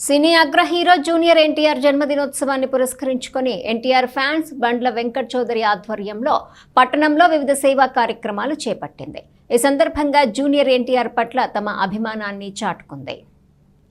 సినీ అగ్ర hero junior NTR జన్మదినోత్సవాన్ని పురస్కరించుకొని ఎన్టీఆర్ ఫ్యాన్స్ బండ్ల వెంకట్ చౌదరి ఆధ్వర్యంలో పట్టణంలో వివిధ సేవా కార్యక్రమాలు చేపట్టింది. ఈ సందర్భంగా జూనియర్ ఎన్టీఆర్ పట్ల తమ అభిమానాన్ని చాటుకుంది.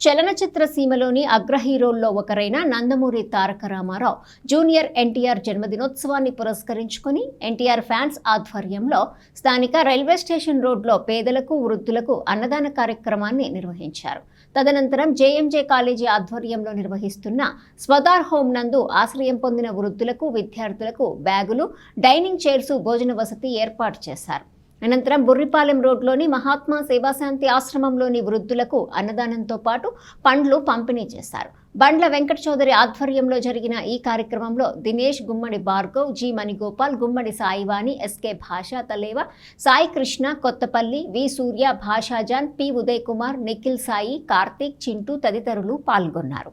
చలనచిత్ర సీమలోని అగ్ర హీరోల్లో ఒకరైన నందమూరి తారక రామారావు జూనియర్ ఎన్టీఆర్ జన్మదినోత్సవాన్ని పురస్కరించుకుని ఎన్టీఆర్ ఫ్యాన్స్ ఆధ్వర్యంలో స్థానిక రైల్వే స్టేషన్ రోడ్లో పేదలకు వృద్ధులకు అన్నదాన కార్యక్రమాన్ని నిర్వహించారు. తదనంతరం జేఎంజే కాలేజీ ఆధ్వర్యంలో నిర్వహిస్తున్న స్వదార్ హోమ్ నందు ఆశ్రయం పొందిన వృద్ధులకు విద్యార్థులకు బ్యాగులు డైనింగ్ చైర్స్ భోజన వసతి ఏర్పాటు చేశారు. అనంతరం బుర్రిపాలెం రోడ్లోని మహాత్మా సేవాశాంతి ఆశ్రమంలోని వృద్ధులకు అన్నదానంతో పాటు పండ్లు పంపిణీ చేశారు. బండ్ల వెంకట చౌదరి ఆధ్వర్యంలో జరిగిన ఈ కార్యక్రమంలో దినేష్ గుమ్మడి భార్గవ్ జి మణిగోపాల్ గుమ్మడి సాయివాణి ఎస్కే భాషా తలేవ సాయి కృష్ణ కొత్తపల్లి వి సూర్య భాషాజాన్ పి ఉదయ్ కుమార్ నిఖిల్ సాయి కార్తీక్ చింటూ తదితరులు పాల్గొన్నారు.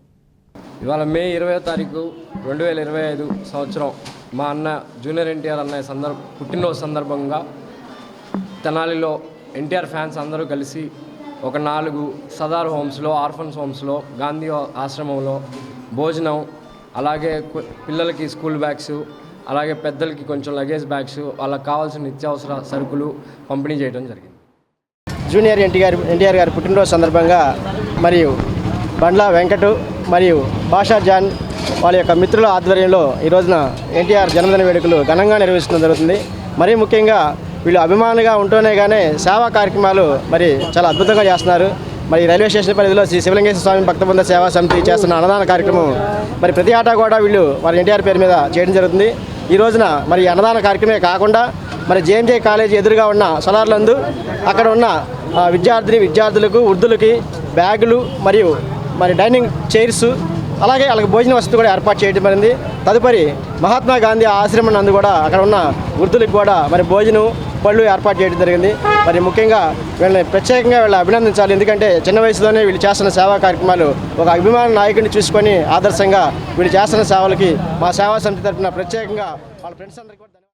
ఇవాళ మే ఇరవై తారీఖు రెండు వేల ఇరవై ఐదు సంవత్సరం మా అన్న జూనియర్ ఎన్టీఆర్ అన్నయ్య సందర్భ పుట్టినరోజు సందర్భంగా తెనాలిలో ఎన్టీఆర్ ఫ్యాన్స్ అందరూ కలిసి ఒక నాలుగు సదార్ హోమ్స్లో ఆర్ఫన్స్ హోమ్స్లో గాంధీ ఆశ్రమంలో భోజనం అలాగే పిల్లలకి స్కూల్ బ్యాగ్స్ అలాగే పెద్దలకి కొంచెం లగేజ్ బ్యాగ్స్ వాళ్ళకి కావాల్సిన నిత్యావసర సరుకులు పంపిణీ చేయడం జరిగింది. జూనియర్ ఎన్టీఆర్ ఎన్టీఆర్ గారి పుట్టినరోజు సందర్భంగా మరియు బండ్ల వెంకటు మరియు భాషా జాన్ వాళ్ళ యొక్క మిత్రుల ఆధ్వర్యంలో ఈ రోజున ఎన్టీఆర్ జన్మదిన వేడుకలు ఘనంగా నిర్వహించడం జరుగుతుంది. మరీ ముఖ్యంగా వీళ్ళు అభిమానులుగా ఉంటూనే కానీ సేవా కార్యక్రమాలు మరి చాలా అద్భుతంగా చేస్తున్నారు. మరి రైల్వే స్టేషన్ పరిధిలో శ్రీ శివలింగేశ్వర స్వామి భక్తబృంద సేవా సమితి చేస్తున్న అన్నదాన కార్యక్రమం మరి ప్రతి ఆట కూడా వీళ్ళు వారి ఎన్టీఆర్ పేరు మీద చేయడం జరుగుతుంది. ఈ రోజున మరి అన్నదాన కార్యక్రమే కాకుండా మరి జేఎంజే కాలేజీ ఎదురుగా ఉన్న సోలార్లందు అక్కడ ఉన్న ఆ, విద్యార్థిని విద్యార్థులకు వృద్ధులకి బ్యాగులు మరియు మరి డైనింగ్ చైర్స్ అలాగే వాళ్ళకి భోజన వసతి కూడా ఏర్పాటు చేయడం జరిగింది. తదుపరి మహాత్మా గాంధీ ఆశ్రమం నందు కూడా అక్కడ ఉన్న వృద్ధులకు కూడా మరి భోజనం పళ్ళు ఏర్పాటు చేయడం జరిగింది. మరి ముఖ్యంగా వీళ్ళని ప్రత్యేకంగా వీళ్ళ అభినందించాలి. ఎందుకంటే చిన్న వయసులోనే వీళ్ళు చేస్తున్న సేవా కార్యక్రమాలు ఒక అభిమాన నాయకుడిని చూసుకొని ఆదర్శంగా వీళ్ళు చేస్తున్న సేవలకి మా సేవా సమితి తరఫున ప్రత్యేకంగా వాళ్ళ ఫ్రెండ్స్ అందరికీ